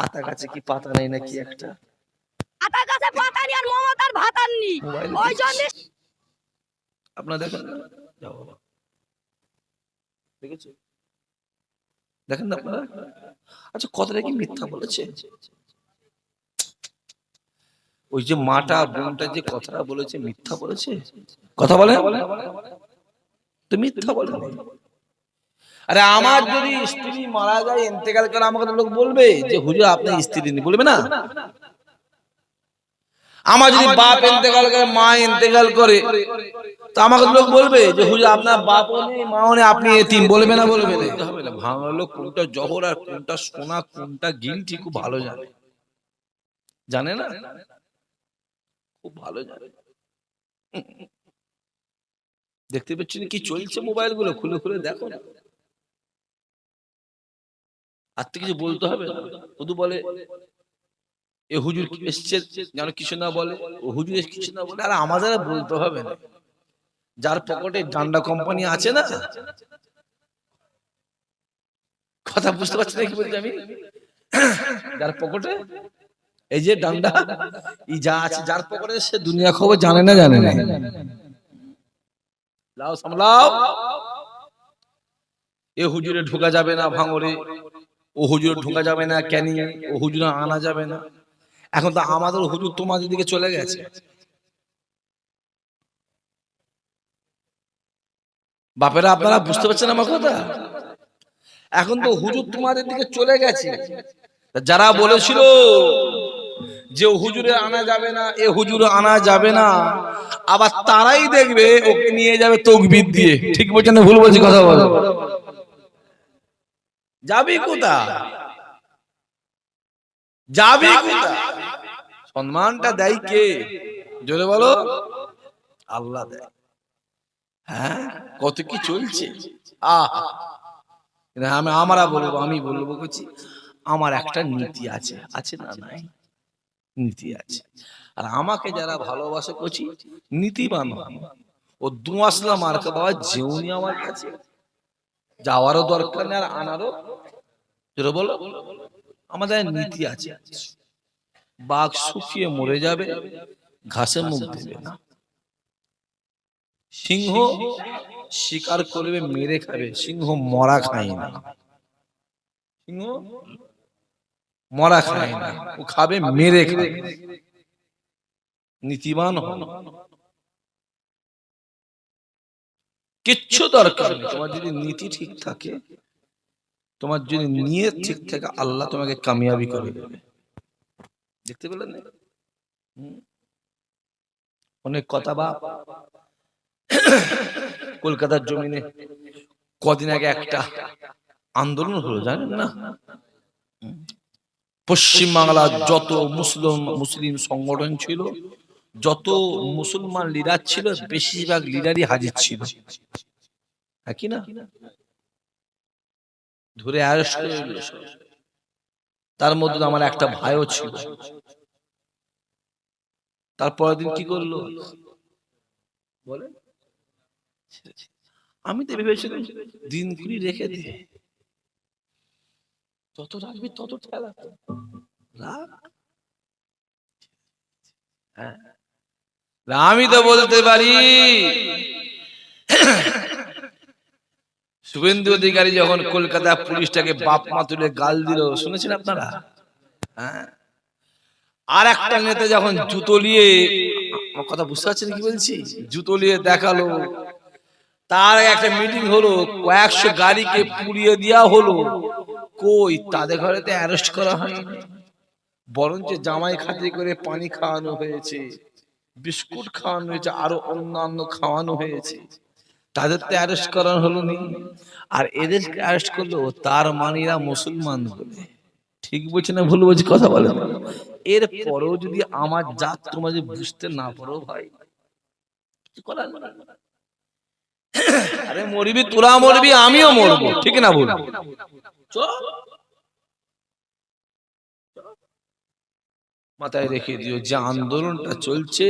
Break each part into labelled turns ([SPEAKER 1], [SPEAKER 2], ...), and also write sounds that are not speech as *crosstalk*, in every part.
[SPEAKER 1] আতা গাছে কি পাতা নেই নাকি একটা?
[SPEAKER 2] আতার কাছে পাতানি আর মমতার ভাতাননি
[SPEAKER 1] মোবাইলে
[SPEAKER 2] ওই জন্য
[SPEAKER 1] আপনারা দেখেন? যাও বাবা। দেখেছ? দেখেন না আপনারা? আচ্ছা কথাটা কি মিথ্যা বলেছে? ওই যে মাটা বোনটা যে কথাটা বলেছে মিথ্যা বলেছে? কথা বলে তো মিথ্যা বলে আরে আমার যদি স্ত্রী মারা যায় ইন্তেকাল করে আমাকে লোক বলবে যে হুজুর আপনার স্ত্রী নেই। বলবে না? আমার যদি বাপ ইন্তেকাল করে মা ইন্তেকাল করে তো আমাকে লোক বলবে যে হুজুর আপনার বাপও নেই মাও নেই আপনি এতিম বলবে না বলবে না? হবে না ভাঙালো কোনটা জহর আর কোনটা সোনা কোনটা গিলটি খুব ভালো জানে। জানে না? খুব ভালো জানে। দেখতে পাচ্ছেন কি চলছে মোবাইলগুলো খুলে খুলে দেখো। না আর তো কিছু বলতে হবে শুধু বলে এ হুজুর এসছে? যেন কিছু না বলে ও হুজুর কিছু না বলে? আর আমাদের বলতে হবে না। যার পকেটে ডান্ডা কোম্পানি আছে না কথা বুঝতে পারছি না কি বলছি আমি? *laughs* যার পকেটে? এই যে ডান্ডা ই যা আছে যার পকেটে সে দুনিয়া খবর জানে না জানে না। লাও সামলাও। এ হুজুরে ঢোকা যাবে না ভাঙরে। ও হুজুর ঢোকা যাবে না ক্যানি ও হুজুর আনা যাবে না। এখন তো আমাদের হুজুর তোমাদের দিকে চলে গেছে। বাপেরা আপনারা বুঝতে পারছেন আমার কথা? এখন তো হুজুর তোমাদের দিকে চলে গেছে। যারা বলেছিল যে হুজুরে আনা যাবে না এ হুজুরে আনা যাবে না। আবার তারাই দেখবে ওকে নিয়ে যাবে তকবির দিয়ে। ঠিক বলছেন ভুল বলছি কথা বলো। যাবি কোথা? যাবি কোথা? সম্মানটা দেয় কে? জোরে বলো। আল্লাহ দেয়। হ্যাঁ? কত কি চলছে? আহা! আমি আমরা বলব আমি বলব করছি আমার একটা নীতি আছে। আছে না নাই? নীতি আছে। আর আমাকে যারা ভালোবাসে করছি নীতিবান। ও। দু আসলাম মার্কা বাবা যেউনি আমার কাছে। যাওয়ারও দরকার নেই আর আনারও যেটা বলো। আমাদের নীতি আছে। বাঘ শুকিয়ে মরে যাবে, ঘাসে মুখ দেবে না। সিংহ শিকার করবে, মেরে খাবে, সিংহ মরা খায় না। সিংহ মরা খায় না, ও খাবে, মেরে খাবে। নীতিবান হন কিচ্ছু দরকার নেই। তোমার যদি নীতি ঠিক থাকে তোমার যদি নিয়ত ঠিক থাকে আল্লাহ তোমাকে কামিয়াবি করে দেবে। দেখতে পেলেন? অনেক কথা বা কলকাতার জমিনে কদিন আগে একটা আন্দোলন হলো জানেন না? পশ্চিম বাংলার যত মুসলিম মুসলিম সংগঠন ছিল যত মুসলমান লিডার ছিল বেশিরভাগ লিডারই হাজির ছিল। হ্যাঁ কি না? ধরে করে তার মধ্যে আমার একটা ভাইও ছিল। তারপরের দিন কি করল? বলে? আমি তো ভেবেছিলাম দিন কুড়ি রেখে দিয়ে যত রাখবি তত ঠেলা হ্যাঁ। আমি তো বলতে পারি। *clears throat* শুভেন্দু অধিকারী যখন কলকাতা পুলিশটাকে বাপ মা তুলে গাল দিল, শুনেছেন আপনারা? হ্যাঁ? আর একটা নেতা যখন জুতো নিয়ে কথা বুঝতে পারছেন কি বলছি? জুতো নিয়ে দেখাল। তার একটা মিটিং হলো, কয়েকশো গাড়িকে পুড়িয়ে দেওয়া হলো। কই, তাদের ঘরে তো অ্যারেস্ট করা হয়নি। বরঞ্চ জামাই খাতি করে পানি খাওয়ানো হয়েছে, বিস্কুট খাওয়ানো হয়েছে, আরও অন্যান্য খাওয়ানো হয়েছে। তাদের তো অ্যারেস্ট করানো হলো নি আর এদেরকে অ্যারেস্ট করল তার মানিরা মুসলমান বলে। ঠিক বলছে না ভুল বলছি? কথা বলে এর পরেও যদি আমার জাত তোমরা যদি বুঝতে না পারো ভাই আরে মরবি তোরা মরবি আমিও মরবো। ঠিক না বল মাথায় রেখে দিও যে আন্দোলনটা চলছে।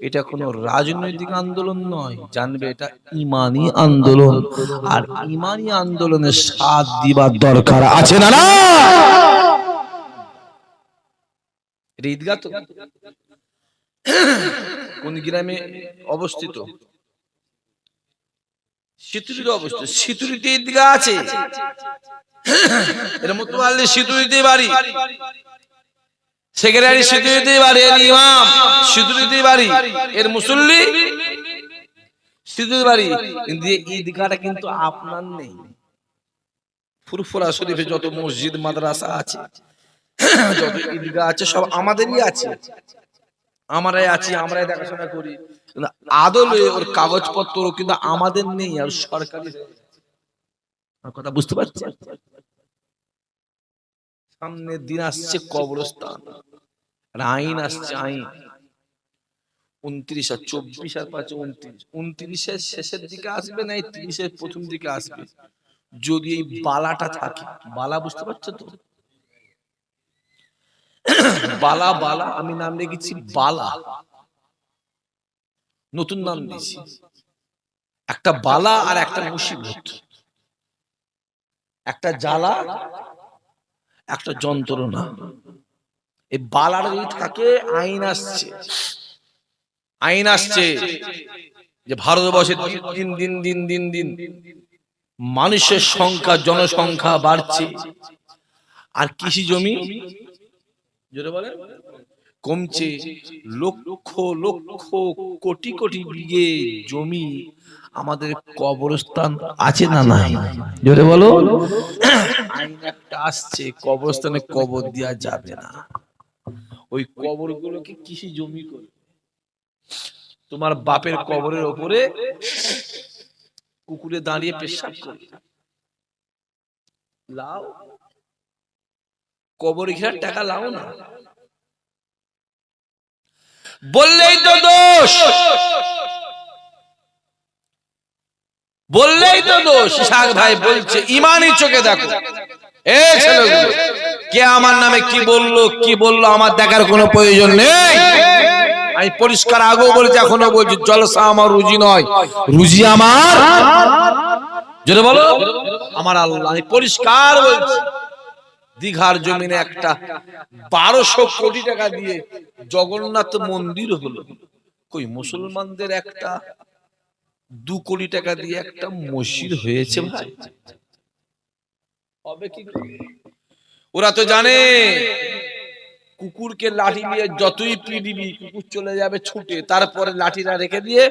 [SPEAKER 1] এটা কোনো রাজনৈতিক আন্দোলন নয় জানবে এটা ইমানি আন্দোলন। আর ইমানি আন্দোলনের সাথ দিবার দরকার আছে না না? ঈদগাহ তো কোন গ্রামে অবস্থিত? সিতুরিতে অবস্থিত। শীতুরিতে ঈদগাহ আছে। এর মতোয়াল্লি সিতুরিতে বাড়ি। সেক্রেটারি শীতুরিতে বাড়ি এর ইমাম শীতুরিতে বাড়ি এর মুসল্লি। শীতুরিতে বাড়ি। কিন্তু এই ঈদগাহটা কিন্তু আপনার নেই। ফুরফুরা শরীফে যত মসজিদ মাদ্রাসা আছে যত ঈদগাহ আছে সব আমাদেরই আছে। আমরাই আছি আমরাই দেখাশোনা করি। আদলে ওর কাগজপত্র কিন্তু আমাদের নেই আর সরকারি কথা বুঝতে পারছি সামনের দিন আসছে কবরস্থান। আইন আসছে আইন। উনত্রিশ আর চব্বিশ আর পাঁচ উনত্রিশ। উনত্রিশের শেষের দিকে আসবে না প্রথম দিকে আসবে। যদি এই বালাটা থাকে, বালা বুঝতে পারছ তো? বালা বালা, আমি নাম রেখেছি বালা। নতুন নাম দিয়েছি। একটা বালা আর একটা মুসিবত। একটা জ্বালা একটা যন্ত্রণা। এই বালার যদি থাকে আইন আসছে। আইন আসছে যে ভারতবর্ষে দিন দিন দিন দিন দিন মানুষের সংখ্যা, জনসংখ্যা বাড়ছে। আর কৃষি জমি কমছে লক্ষ লক্ষ, কোটি কোটি বিঘে জমি আমাদের কবরস্থান আছে না নাই? জোরে বলো। আইন একটা আসছে কবরস্থানে কবর দেওয়া যাবে না। ওই কবরগুলোকে কৃষি জমি করে তোমার বাপের কবরের ওপরে কুকুরে দাঁড়িয়ে পেশাব করে লাও। কবর ঘেরার টাকা লাও না। বললেই তো দোষ। বললেই তো দোষ ভাই বলছে, ইমানই চোখে দেখো। এ ছেলেগুলো, কে আমার নামে কি বলল কি বলল, আমার দেখার কোনো প্রয়োজন নেই। আমি পরিষ্কার আগেও এখনও বলছি, জলসা আমার রুজি নয়। রুজি আমার? বলো। আমার আল্লাহ, আমি পরিষ্কার বলছি, দীঘার জমিনে একটা বারোশো কোটি টাকা দিয়ে জগন্নাথ মন্দির হলো। কই, মুসলমানদের একটা দু কোটি টাকা দিয়ে একটা মসজিদ হয়েছে ভাই। হবে কি ওরা তো জানে কুকুরকে লাঠি দিয়ে যতই পিডিবি কুকুর চলে যাবে ছুটে তারপরে লাঠিটা রেখে দিয়ে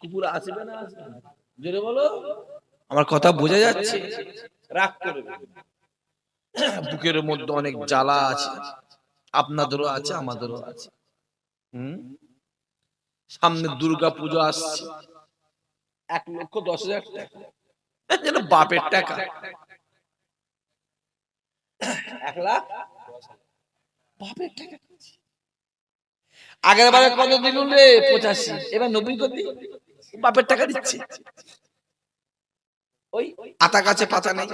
[SPEAKER 1] কুকুর আসবে না আসবে না? জোরে বলো আমার কথা বোঝা যাচ্ছে? রাগ করবে বুকের মধ্যে অনেক জ্বালা আছে। আপনাদেরও আছে আমাদেরও আছে। হুম? সামনে দুর্গা পুজো আসছে। এক লক্ষ দশ হাজার টাকা। বাপের টাকা। এক লাখ বাপের টাকা আগের বারে কত দিন রে? পঁচাশি। এবার নব্বই কত বাপের টাকা দিচ্ছে। ওই আতা গাছে পাতা নেই।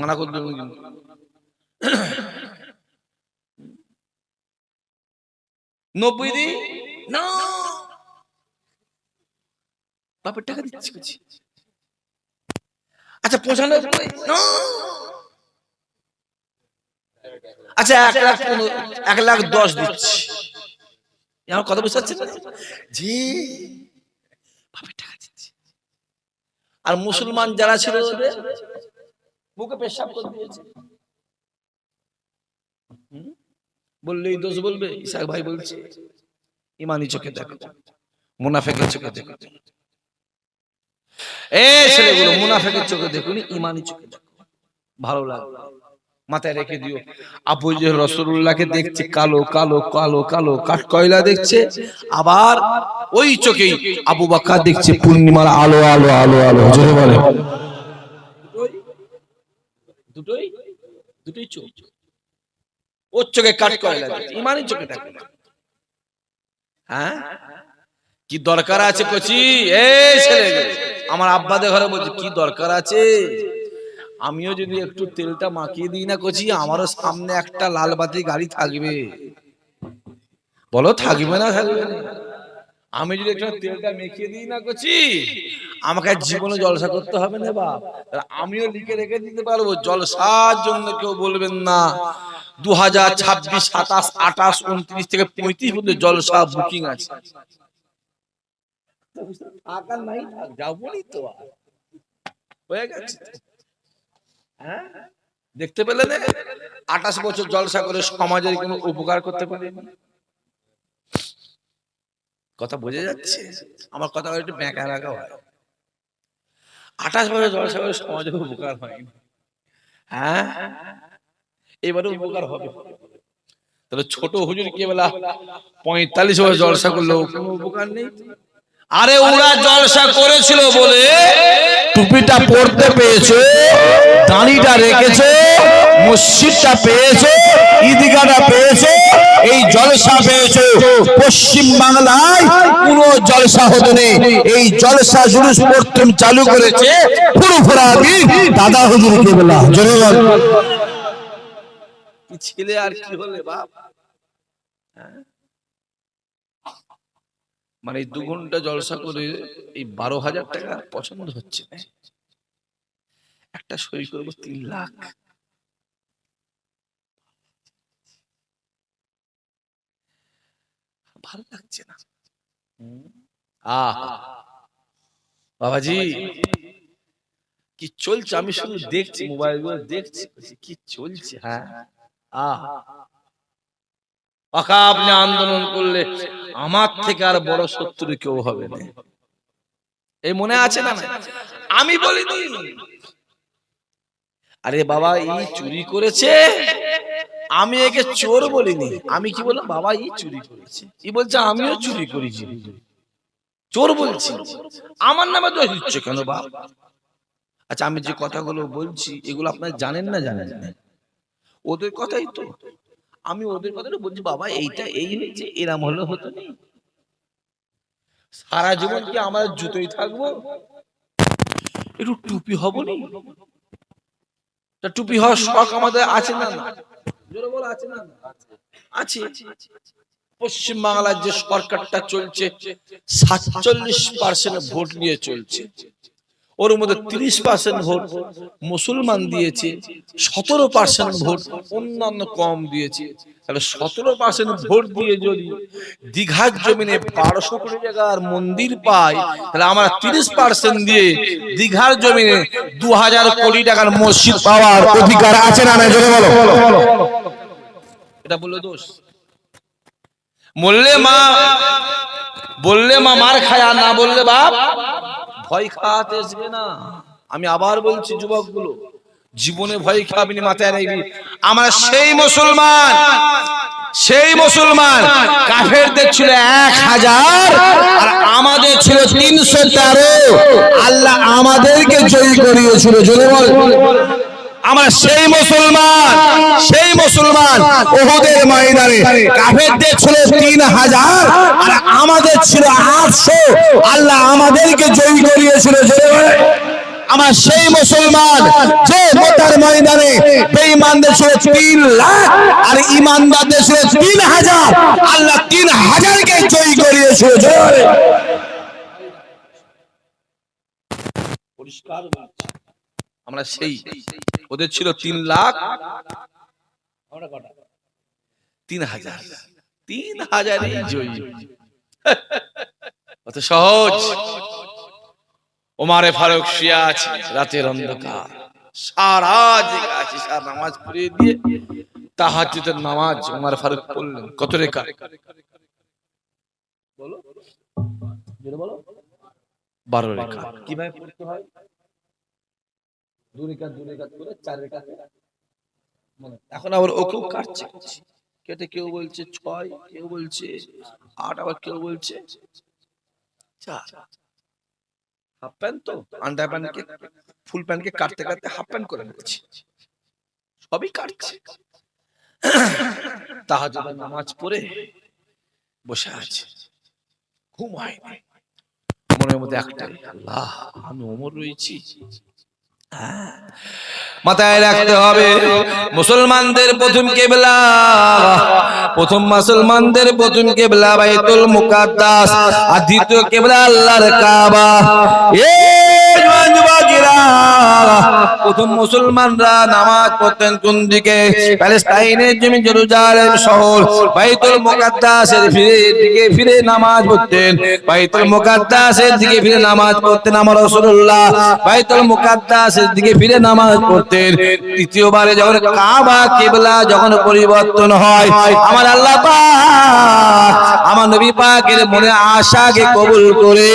[SPEAKER 1] মানা করে দেবেন কিন্তু নব্বই দি? না! বাপের টাকা দিচ্ছি আচ্ছা না! আচ্ছা এক লাখ এক লাখ দশ দিচ্ছি। আমার কথা বুঝতে পারছেন জি বাপের টাকা দিচ্ছি। আর মুসলমান যারা ছিল বুকে পেশাব করে দিয়েছে? বললেই দোষ বলবে ইসাক ভাই বলছে ইমানি চোখে দেখো মুনাফেকের চোখে দেখো এ ছেলেগুলো মুনাফেকের চোখে দেখুন ইমানি চোখে দেখো ভালো লাগবে মাথায় রেখে দিও আপু যে রসুল্লাহকে দেখছে কালো কালো কালো কালো কাঠ কয়লা দেখছে আবার ওই চোখেই আবু বাক্কা দেখছে পূর্ণিমার আলো আলো আলো আলো জোরে বলে দুটোই দুটোই চোখ। ওর চোখে কাট করে লাগে। ইমানই চোখে থাকে। হ্যাঁ? কি দরকার আছে কচি? এই ছেলে আমার আব্বাদের ঘরে বলছি কি দরকার আছে? আমিও যদি একটু তেলটা মাখিয়ে দিই না কচি আমারও সামনে একটা লাল বাতি গাড়ি থাকবে। বলো থাকবে না থাকবে না। আমি যদি একটু তেলটা মেখিয়ে দিই না কচি আমাকে জীবনে জলসা করতে হবে না বাপ। আমিও লিখে রেখে দিতে পারব জলসার জন্য কেউ বলবেন না। দু হাজার ছাব্বিশ সাতাশ আঠাশ উনত্রিশ থেকে পঁয়ত্রিশ পর্যন্ত জলসা বুকিং আছে। থাক নাই থাক, যাবোই তো হয়ে গেছে হ্যাঁ? দেখতে পেলেন আঠাশ বছর জলসা করে সমাজের কোনো উপকার করতে পারে? কথা বোঝা যাচ্ছে? আমার কথা একটু ব্যাঁকা ব্যাঁকা হয়। আঠাশ বছর জলসা করে সমাজের উপকার হয়নি। হ্যাঁ? এবারে উপকার হবে। তাহলে ছোট হুজুর কি বেলা, পঁয়তাল্লিশ বছর জলসা করলেও কোনো উপকার নেই? আরে ওরা জলসা করেছিল বলে টুপিটা পড়তে পেয়েছ দাড়িটা রেখেছো মসজিদটা পেয়েছ ঈদগাটা পেয়েছ, এই জলসা পেয়েছ। পশ্চিম বাংলায় কোন জলসা হতো নেই। এই জলসা জুলুস প্রথম চালু করেছে পুরো ফুরফুরা দাদা হুজুর কেবলা। জোরে ছেলে আর কি হলে বাপ? হ্যাঁ? মানে দু ঘণ্টা জলসা করে এই বারো হাজার টাকা পছন্দ হচ্ছে একটা সই করব তিন লাখ। ভালো লাগছে না। আহ, বাবাজি, কি চলছে? আমি শুধু দেখছি মোবাইলগুলো দেখছি কি চলছে হ্যাঁ? আহ, পাকা আপনি আন্দোলন করলে আমার থেকে আর বড় শত্রু কেউ হবে না। এই মনে আছে না? আমি বলিনি। আরে বাবা ই চুরি করেছে? আমি একে চোর বলিনি। আমি কি বললাম বাবা ই চুরি করেছে। ই বলছে আমিও চুরি করেছি। চোর বলছি। আমার নামে দোষ দিচ্ছে কেন বাপ? আচ্ছা আমি যে কথাগুলো বলছি এগুলো আপনারা জানেন না জানেন না? ওদের কথাই তো। আমি ওদের কথাটা বলছি বাবা এইটা এই হয়েছে এরাম হলে হতো না? সারা জীবন কি আমরা জুতোই থাকব? একটু টুপি হব নি? টুপি হওয়ার শখ আমাদের আছে না না? আছে পশ্চিম বাংলার যে সরকারটা চলছে সাতচল্লিশ পার্সেন্ট ভোট নিয়ে চলছে। ওর মধ্যে তিরিশ পার্সেন্ট ভোট মুসলমান দিয়েছে সতেরো পার্সেন্ট ভোট অন্যান্য কম দিয়েছে। তাহলে সতেরো পার্সেন্ট ভোট দিয়ে যদি দীঘার জমিনে বারোশো কোটি টাকার মন্দির পায় তাহলে আমরা তিরিশ পার্সেন্ট দিয়ে দীঘার জমিনে দু হাজার কোটি টাকার মসজিদ পাওয়ার অধিকার আছে না না জোরে বলো। এটা বলল দোষ। বললে মা বললে মা মার খায় না বললে বাপ ভয় খাওয়াতে আসবে না। আমি আবার বলছি, যুবকগুলো, জীবনে ভয় খাবিনি মাথায় রাখবি। আমরা সেই মুসলমান সেই মুসলমান। কাফেরদের ছিল এক হাজার, আর আমাদের ছিল তিনশো তেরো। আল্লাহ আমাদেরকে জয়ী করিয়েছিল, জোরে বল। আমরা সেই মুসলমান সেই মুসলমান ওহুদের ময়দানে। কাফেরদের ছিল তিন হাজার, আর আমাদের ছিল আটশো। আল্লাহ আমাদেরকে জয়ী করিয়েছিল আমার সেই মুসলমান যে মোতার ময়দানে বেঈমানদের ছিল তিন লাখ, আর ইমানদারদের ছিল তিন হাজার। আল্লাহ তিন হাজারকে জয়ী করিয়েছিল পরিষ্কার। আমরা সেই। ওদের ছিল তিন লাখ। তিন হাজার। তিন হাজারই। জয়ী *laughs* অত সহজ। ওমারে ফারুক শিয়া আছে রাতের অন্ধকার। সারা জেগে আছে সারা নামাজ পড়িয়ে দিয়ে তাহাজ্জুদের নামাজ ওমর ফারুক পড়লেন। কত রেখা? বলো। বলো। বারো রেখা। কীভাবে পড়তে হয়? দু রেখা দু রেখা করে চার মানে এখন আবার ওকেও কাটছে। কেটে কেউ বলছে ছয়, কেউ বলছে আট, আবার কেউ বলছে হাফ প্যান্ট তো, আন্ডার প্যান্টকে ফুল প্যান্টকে কাটতে কাটতে হাফ প্যান্ট করে নিচ্ছে সবই কাটছে। তাহাজুদের নামাজ পড়ে বসে আছে। ঘুম হয়নি মনের মধ্যে একটাই, আল্লাহ, আমি অমর রয়েছি। মাথায় রাখতে হবে মুসলমানদের প্রথম কেবলা। প্রথম মুসলমানদের প্রথম কেবলা বাইতুল মুকাদ্দাস আর কেবলা আল্লাহর কাবা। এ জওয়ান যুবকেরা, প্রথম মুসলমানরা নামাজ পড়তেন কোন দিকে প্যালেস্টাইনের জমি জেরুজালেম শহর। বাইতুল মুকাদ্দাসের ফিরে দিকে ফিরে নামাজ পড়তেন। বাইতুল মুকাদ্দাসের দিকে ফিরে নামাজ পড়তেন আমার রাসূলুল্লাহ। বাইতুল মুকাদ্দাসের দিকে ফিরে নামাজ পড়তেন। তৃতীয়বারে যখন কাবা, কিবলা যখন পরিবর্তন হয়, আমার আল্লাহ পাক আমার নবী পাকের মনে আশাকে কবুল করে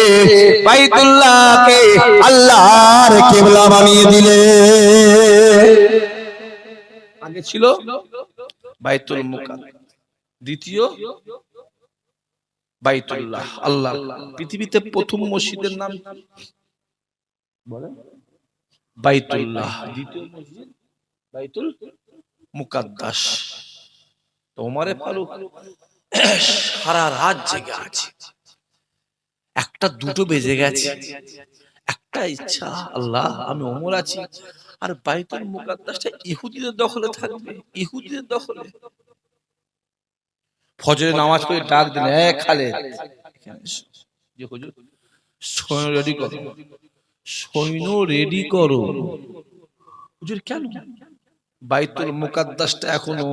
[SPEAKER 1] বাইতুল্লাহকে
[SPEAKER 3] আল্লাহর কেবলা বানিয়ে দিলে।
[SPEAKER 1] আগে ছিল বাইতুল মুকাদ্দাস। দ্বিতীয় বাইতুল্লাহ। আল্লাহ। পৃথিবীতে প্রথম মসজিদের নাম কি? বলেন। বাইতুল্লাহ। দ্বিতীয় মসজিদ বাইতুল মুকাদ্দাস। তো ওমরে ফারুক সারা রাত জেগে আছে। একটা দুটো বেজে গেছে। একটা ইচ্ছা আল্লাহ আমি ওমর আছি। আর বাইতুল মুকাদ্দাসটা ইহুদিদের দখলে থাকবে ইহুদিদের দখলে। ফজরে নামাজ পড়ে ডাক দিন এক খালে যে হুজুর সৈন্য রেডি করো। সৈন্য রেডি করো। হুজুর কেন? বাইতুল মুকাদ্দাসটা এখনও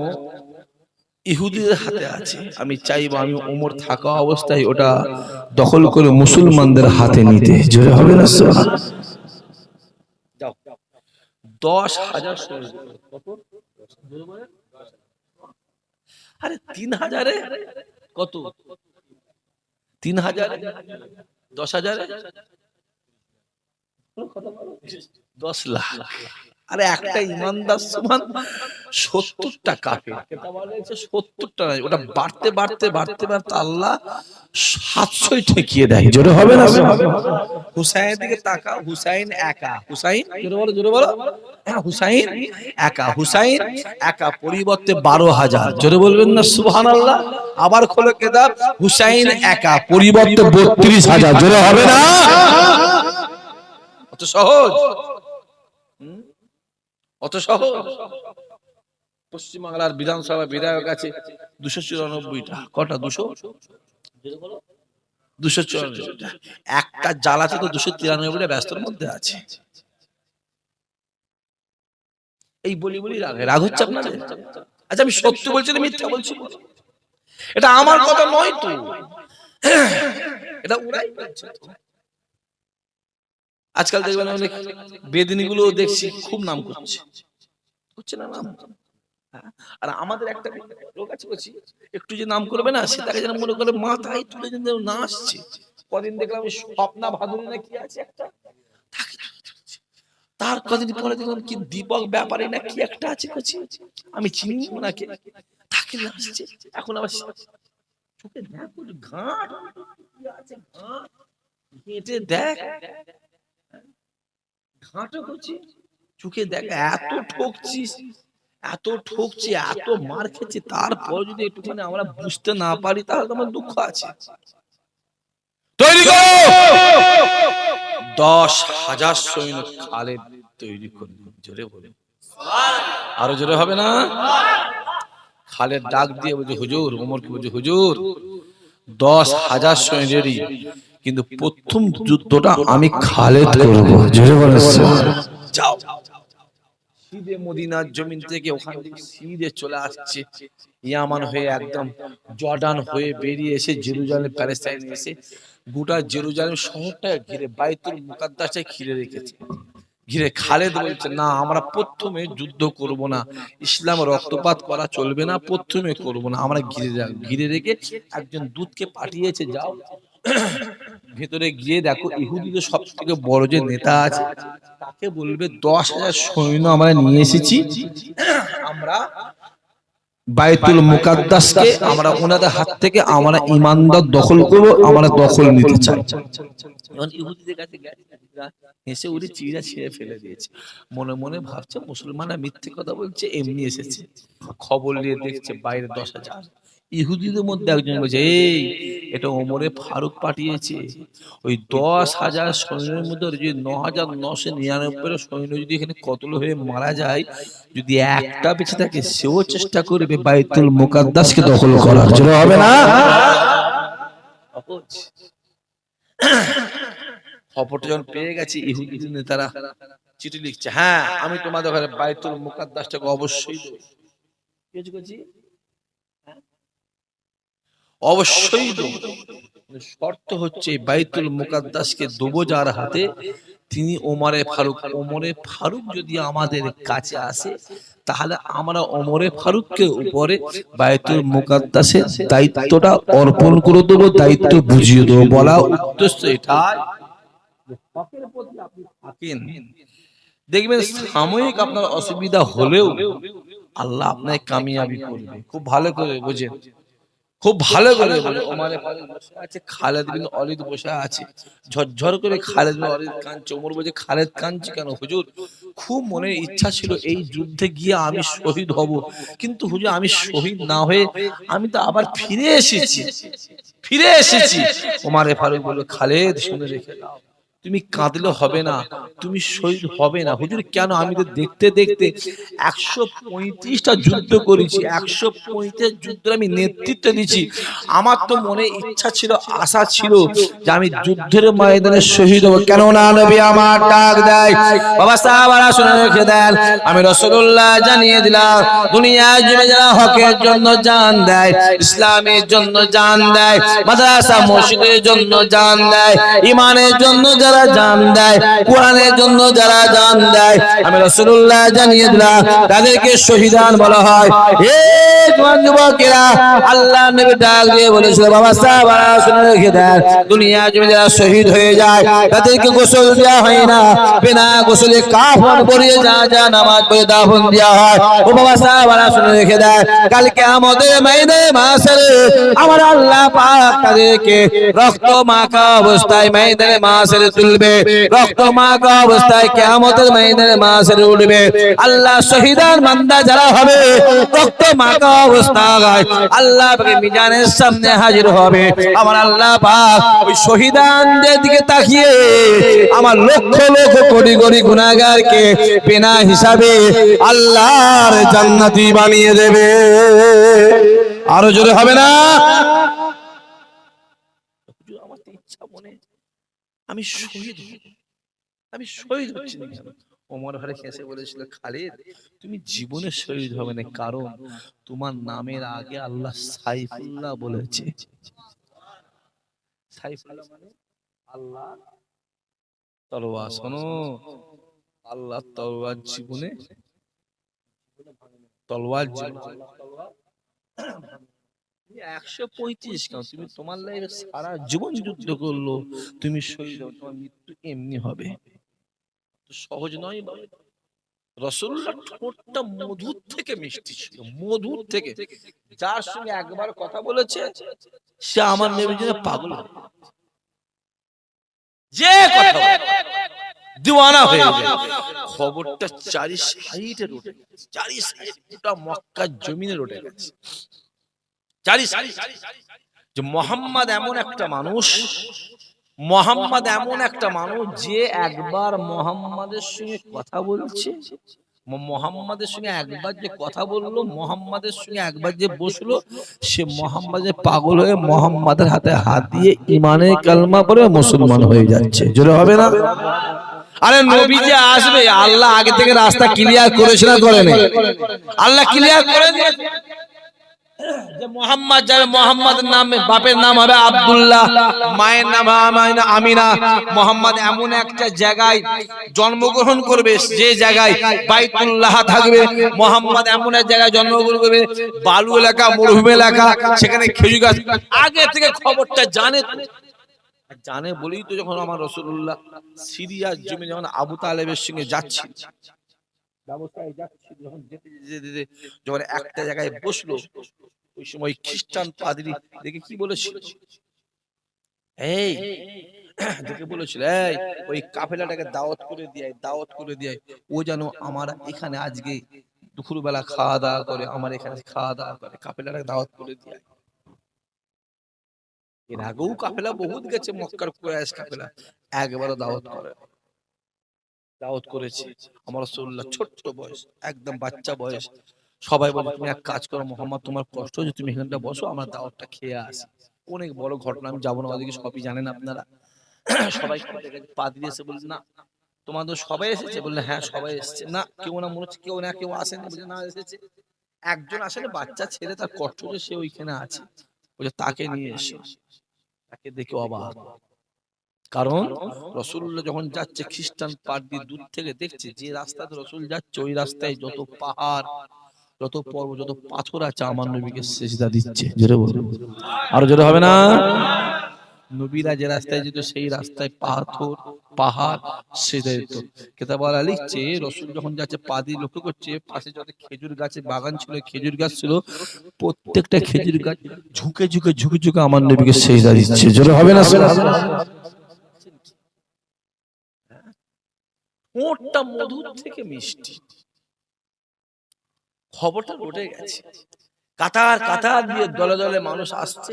[SPEAKER 1] ইহুদিদের হাতে আছে। আমি চাইব আমি ওমর থাকা অবস্থায় ওটা দখল করে মুসলমানদের হাতে নিতে। জোরে হবে না দশ হাজার। আরে তিন হাজারে? কত? তিন হাজার? দশ হাজারে? দশ লাখ। আরে একটা ইমানদার সমান সত্তরটা কাফে সত্তরটা নাই ওটা বাড়তে বাড়তে বাড়তে বাড়তে আল্লাহ সাতশোই ঠেকিয়ে দেয়। জোরে হবে না হুসাইনের দিকে তাকা হুসাইন একা। হুসাইন? জোরে বলো জোরে বলো। হ্যাঁ হুসাইন একা। হুসাইন একা পরিবর্তে বারো হাজার। জোরে বলবেন না সুবহান আল্লাহ আবার খোলো কেতাব হুসাইন একা পরিবর্তে বত্রিশ হাজার। জোরে হবে না। অত সহজ? অত সহজ? পশ্চিমবাংলার বিধানসভা বিধায়ক আছে দুশো চুরানব্বইটা। কটা, দুশো? দুশো চুরানব্বইটা। একটা জ্বালাতে তো দুশো তিরানব্বইটা ব্যস্তর মধ্যে আছে। এই বলি বলি রাগ রাগ হচ্ছে আপনাদের? আচ্ছা আমি সত্য বলছি না মিথ্যা বলছি? এটা আমার কথা নয় তো। এটা ওরাই। আজকাল দেখবেন অনেক বেদিনী গুলো দেখছি খুব নাম করছে। করছে। না নাম? হ্যাঁ? আর আমাদের একটা লোক আছে বলছি একটু যে নাম করবে না সে তাকে যেন মনে করে মাথায় তুলে যেন না আসছে। কদিন দেখলাম স্বপ্না ভাদুরী না কি আছে একটা? তার কদিন পরে দেখলাম কি দীপক ব্যাপারে না কি একটা আছে আমি চিনি ওনাকে। তাকে আসছে। এখন আবার চোখে দেখ ঘাট। আছে ঘাট হেঁটে দেখ। ঘাটও করছি চোখে দেখ এত ঠকছিস এত ঠকছি এত মার খেয়েছি তারপর যদি একটুখানি আমরা বুঝতে না পারি তাহলে তো আমার দুঃখ আছে। তৈরি করো! দশ হাজার সৈন্য খালেদ তৈরি করবে জোরে বলে আরও জোরে হবে না? খালেদ ডাক দিয়ে বলছে হুজুর ওমর কি বলছে হুজুর দশ হাজার সৈন্যেরই কিন্তু প্রথম যুদ্ধটা আমি খালেদ করব। জোরে বলে যাও। সিধে মদিনার জমিন থেকে ওখান থেকে সিধে চলে আসছে। ইয়ামান হয়ে একদম জর্ডান হয়ে বেরিয়ে এসে জেরুজালেম প্যালেস্টাইন এসে গোটা জেরুজালেম শহরটা ঘিরে বাইতুল মুকাদ্দাসে ঘিরে রেখেছে। ঘিরে খালেদ বলছে না আমরা প্রথমে যুদ্ধ করব না। ইসলাম রক্তপাত করা চলবে না প্রথমে করব না। আমরা ঘিরে ঘিরে রেখে একজন দূতকে পাঠিয়েছে যাও ভেতরে গিয়ে দেখো ইহুদিদের সব থেকে বড় যে নেতা আছে তাকে বলবে দশ হাজার সৈন্য আমরা নিয়ে এসেছি। আমরা বাইতুল মুকাদ্দাসকে আমরা ওনাদের হাত থেকে আমরা ইমানদার দখল করব আমরা দখল নিতে চাই। যখন ইহুদিদের কাছে হেসে উড়ে চিড়া ছিঁড়ে ফেলে দিয়েছে। মনে মনে ভাবছে মুসলমানরা মিথ্যে কথা বলছে এমনি এসেছে। খবর নিয়ে দেখছে বাইরে দশ হাজার। ইহুদিদের মধ্যে একজন বলছে এই এটা ওমরে ফারুক পাঠিয়েছে। ওই দশ হাজার সৈন্যের মধ্যে যদি ন হাজার নশো নিরানব্বই সৈন্য যদি এখানে কতল হয়ে মারা যায় যদি একটা বেঁচে থাকে সেও চেষ্টা করবে বাইতুল মুকাদ্দাসকে দখল করার জন্য। হবে না? খবরটা যখন পেয়ে গেছে ইহুদি নেতারা চিঠি লিখছে হ্যাঁ আমি তোমাদের ঘরে বাইতুল মুকাদ্দাসটাকে অবশ্যই দেবো? অবশ্যই শর্ত হচ্ছে বাইতুল মুকাদ্দাসকে দেবো যার হাতে। তিনি ওমরে ফারুক ওমরে ফারুক যদি আমাদের কাছে আসে তাহলে আমরা ওমরে ফারুককে উপরে বাইতুল মুকাদ্দাসের দায়িত্বটা অর্পণ করে দেবো দায়িত্ব বুঝিয়ে দেবো। বলা উদ্দেশ্য এটা যে হকের প্রতি আপনি থাকেন। দেখবেন সাময়িক আপনার অসুবিধা হলেও আল্লাহ আপনাকে কামিয়াবি করবে। খুব ভালো করে বোঝেন। খুব ভালো করে বলে। ওমারে বসে আছে খালেদ বিন অলিদ বসে আছে। ঝরঝর করে খালেদ বিন অলিদ কাঁদছে। ওমর বলছে খালেদ কাঁদছে কেন? হুজুর খুব মনের ইচ্ছা ছিল এই যুদ্ধে গিয়ে আমি শহীদ হব। কিন্তু হুজুর আমি শহীদ না হয়ে আমি তো আবার ফিরে এসেছি। ফিরে এসেছি। ওমারে ফারুক বলে খালেদ শুনে রেখে দাও। তুমি কাঁদলে হবে না তুমি শহীদ হবে না। হুজুর কেন? আমি তো দেখতে দেখতে একশো পঁয়ত্রিশটা যুদ্ধ করেছি একশো পঁয়ত্রিশ যুদ্ধ আমি নেতৃত্ব দিচ্ছি আমার তো মনে ইচ্ছা ছিল আশা ছিল যে আমি যুদ্ধের ময়দানে শহীদ হব। কেন না নবী আমার ডাক দেয়। বাবা সাহাবারা শুনে রেখে দেন। আমি রসুল্লাহ জানিয়ে দিলাম দুনিয়ায় জুড়ে যারা হকের জন্য জান দেয় ইসলামের জন্য জান দেয় মাদ্রাসা মসজিদের জন্য জান দেয় ইমানের জন্য যারা জান দেয়, কোরআনের জন্য যারা জান দেয়, আমি রসুল্লাহ জানিয়ে দিলাম, তাদেরকে শহীদান বলা হয়। এ জওয়ান যুবকেরা, আল্লাহ নবী ডাক দিয়ে বলেছিল, বাবা সাহাবারা শুনে রেখে দেন। দুনিয়া জমি যারা শহীদ হয়ে যায়, তাদেরকে গোসল দেওয়া হয় না। বিনা গোসলে কাফন পরিয়ে যা যা নামাজ পড়ে দাফন দেওয়া হয়। ও বাবা সাহাবারা শুনে রেখে দেন কালকে আমাদের মাইনে মাসের আমার আল্লাহ পাক তাদেরকে রক্ত মাখা অবস্থায় মাইনের মাসের তুলবে। রক্ত মাখা অবস্থায় কেয়ামতের মাইনের মাসের উঠবে। আল্লাহ শহীদান মান্দা যারা হবে, রক্ত মাখা অবস্থায় আল্লাহ মিজানের সামনে হাজির হবে। আমার আল্লাহ পাক ওই শহীদানদের দিকে তাকিয়ে আমার লক্ষ লক্ষ কোটি কোটি গুনাহগারকে বিনা হিসাবে আল্লাহর জান্নাতি বানিয়ে দেবে। আরও জোরে হবে না আমার তো ইচ্ছা মনে আমি শহীদ। আমি শহীদ হচ্ছি না কেন? ওমর ঘরে খেসে বলেছিল খালিদ তুমি জীবনে শহীদ হবে না কারণ তোমার নামের আগে আল্লাহ সাইফুল্লাহ বলেছে। সাইফুল্লাহ মানে আল্লাহ তলোয়ার। শোনো আল্লাহ তলোয়ার জীবনে তলোয়ার জীবনে একশো পঁয়ত্রিশ কেন তুমি তোমার লাইফে সারা জীবন যুদ্ধ করল তুমি শহীদ হও, তোমার মৃত্যু এমনি হবে। সহজ নয় বাবা। রসুল্লাহ ঠোঁটটা মধুর থেকে মিষ্টি ছিল মধুর থেকে। যার সঙ্গে একবার কথা বলেছে সে আমার নেমে জন্য পাগল। যে কথা দিওয়ানা হয়ে যাবে খবরটা চারি সাইডে গেছে চারি সাইড গোটা মক্কার জমিনে উঠে গেছে যে মোহাম্মদ এমন একটা মানুষ, মোহাম্মদ এমন একটা মানুষ যে একবার মোহাম্মদের সঙ্গে কথা বলছে মোহাম্মদের সঙ্গে একবার যে কথা বলল, মোহাম্মদের সঙ্গে একবার যে বসল, সে মোহাম্মদের পাগল হয়ে মোহাম্মদের হাতে হাত দিয়ে ইমানে কালমা পরে মুসলমান হয়ে যাচ্ছে। জোরে হবে না? আরে নবী যে আসবে, আল্লাহ আগে থেকে রাস্তা ক্লিয়ার করেছে না করেনি? আল্লাহ ক্লিয়ার করে দিয়েছে যে মায়ের এমন একটা জায়গায় জন্মগ্রহণ করবে, যে জায়গায় বাইতুল্লাহ থাকবে। মোহাম্মদ এমন এক জায়গায় জন্মগ্রহণ করবে, বালু এলাকা, মরুভূমি এলাকা, সেখানে খেজুর গাছ। আগে থেকে খবরটা জানে জানে বলেই তো যখন আমার রসুল্লাহ সিরিয়ার জমি যখন আবু তালেবের সঙ্গে যাচ্ছি ব্যবস্থায় যাচ্ছি যখন যেতে যেতে যেতে যখন একটা জায়গায় বসল ওই সময় খ্রিস্টান পাদ্রী দেখে কি বলেছিল? এই *clears throat* দেখে বলেছিল এই ওই কাফেলাটাকে দাওয়াত করে দিয়ে দাওয়াত করে দিয়ে ও যেন আমার এখানে আজকে দুপুরবেলা খাওয়া দাওয়া করে আমার এখানে খাওয়া দাওয়া করে কাফেলাটাকে দাওয়াত করে দিয়ে এর আগেও কাফেলা বহুত গেছে মক্কার কুরাইশ কাফেলা। একবারও দাওয়াত করে। না। দাওয়াত করেছে। আমার রাসূলুল্লাহ ছোট্ট বয়স একদম বাচ্চা বয়স। সবাই বলে তুমি এক কাজ করো মোহাম্মদ তোমার কষ্ট যে তুমি এখানটা বসো আমরা দাওয়াতটা খেয়ে আসি। অনেক বড় ঘটনা আমি যাব না ওদিকে সবই জানেন আপনারা। সবাই পাদ্রি এসে বলছে না তোমাদের সবাই এসেছে? বললে হ্যাঁ সবাই এসেছে না কেউ না মনে হচ্ছে কেউ না কেউ আসেনি বলছে না এসেছে। একজন আসলে বাচ্চা ছেলে তার কষ্ট হচ্ছে সে ওইখানে আছে। বলছে তাকে নিয়ে এসো। তাকে দেখে অবাক। কারণ রসুল্লাহ যখন যাচ্ছে খ্রিস্টান পার্টি দূর থেকে দেখছে যে রাস্তাতে রসুল যাচ্ছে ওই রাস্তায় যত পাহাড় যত পর্ব যত পাথর আছে আমার নবীকে সেজদা দিচ্ছে। জোরে বলুন। আরও জোরে হবে না? নবীরা যে রাস্তায় যেত সেই রাস্তায় পাথর পাহাড় সেজদা দিত। কেতাবালা লিখছে রসুল যখন যাচ্ছে পা দিয়ে লক্ষ্য করছে পাশে যত খেজুর গাছের বাগান ছিল খেজুর গাছ ছিল প্রত্যেকটা খেজুর গাছ ঝুঁকে ঝুঁকে ঝুঁকে ঝুঁকে আমার নবীকে সেজদা দিচ্ছে। জোরে হবে না? ঠোঁটটা মধুর থেকে মিষ্টি। খবরটা ঘটে গেছে। কাতার কাতার দিয়ে দলে দলে মানুষ আসছে।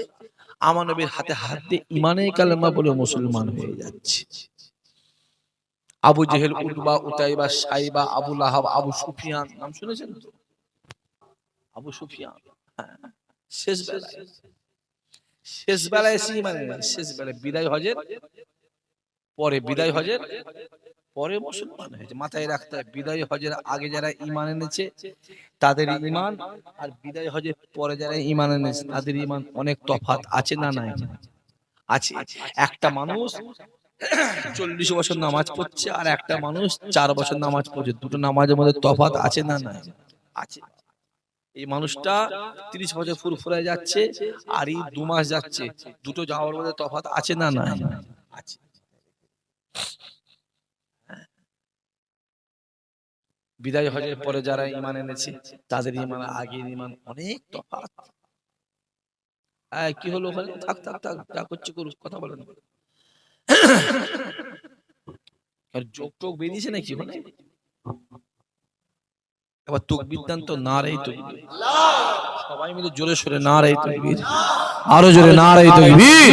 [SPEAKER 1] আমানবীর হাতে হাত দিয়ে ইমানে কালেমা বলে মুসলমান হয়ে যাচ্ছে। আবু জেহেল উটবা উতাইবা সাইবা আবু লাহাব আবু সুফিয়ান নাম শুনেছেন তো? আবু সুফিয়ান হ্যাঁ, শেষ বেলায়। শেষ বেলায় এসে শেষ বেলায় বিদায় হজের পরে বিদায় হজের পরে মুসলমান হয়েছে মাথায় রাখতে হয় বিদায় হজের আগে যারা ইমান এনেছে তাদের ইমান আর বিদায় হজের পরে যারা ইমান এনেছে তাদের ইমান অনেক তফাত আছে না নাই? আছে। একটা মানুষ চল্লিশ বছর নামাজ পড়ছে আর একটা মানুষ চার বছর নামাজ পড়ছে দুটো নামাজের মধ্যে তফাত আছে না নাই? আছে। এই মানুষটা তিরিশ বছর ফুরফুরে যাচ্ছে আর এই দু মাস যাচ্ছে দুটো যাওয়ার মধ্যে তফাত আছে না নাই? আছে। বিদায় হজের পরে যারা ইমান এনেছে তাদের ইমান আগের ইমান অনেক তফাৎ। কি হলো ওখানে? থাক থাক থাক যা করছে করুক কথা বলেন আর যোগ টোক বেরিয়েছে নাকি ওখানে? এবার তকবির দান তো না রে তকবির সবাই মিলে জোরে সরে না রে তকবির আরও জোরে না রে তকবির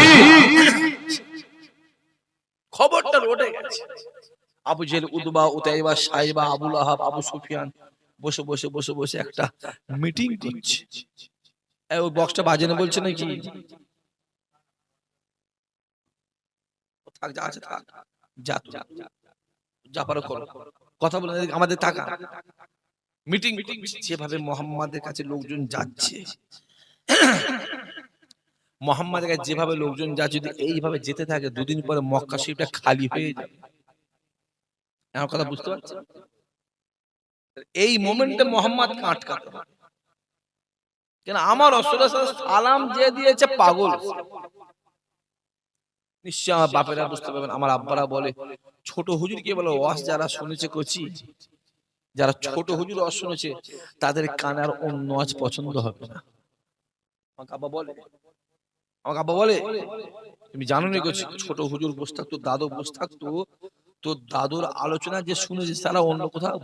[SPEAKER 1] খবরটা রটে গেছে। আবু জেল উদবা উতাইবা সাইবা আবুল আহাব আবু সুফিয়ান। বসে বসে বসে বসে একটা মিটিং করছে এই ওই বক্সটা বাজে না বলছে নাকি? কথা বলে আমাদের টাকা। মিটিং *coughs* যেভাবে মোহাম্মদের কাছে লোকজন যাচ্ছে। মোহাম্মদের কাছে যেভাবে লোকজন যাচ্ছে যদি এইভাবে যেতে থাকে দুদিন পরে মক্কা শরীফটা খালি হয়ে যাবে। আমার কথা বুঝতে পারছেন? এই মোমেন্টে মোহাম্মদ আটকাতে হবে। কেন আমার রসুলের সাথে সালাম যে দিয়েছে পাগল। নিশ্চয় আমার বাপেরা বুঝতে পারবেন আমার আব্বারা বলে ছোট হুজুর কি বলে ওয়াস যারা শুনেছে কচি? যারা ছোট হুজুর ওয়াজ শুনেছে তাদের কানে আর অন্য আজ পছন্দ হবে না। আমাকে আব্বা বলে আমাকে আব্বা বলে তুমি জানো না কচি ছোট হুজুর বসে থাকতো দাদু বসে থাকতো তো দাদুর আলোচনা যে শুনেছিস তারা অন্য কোথাও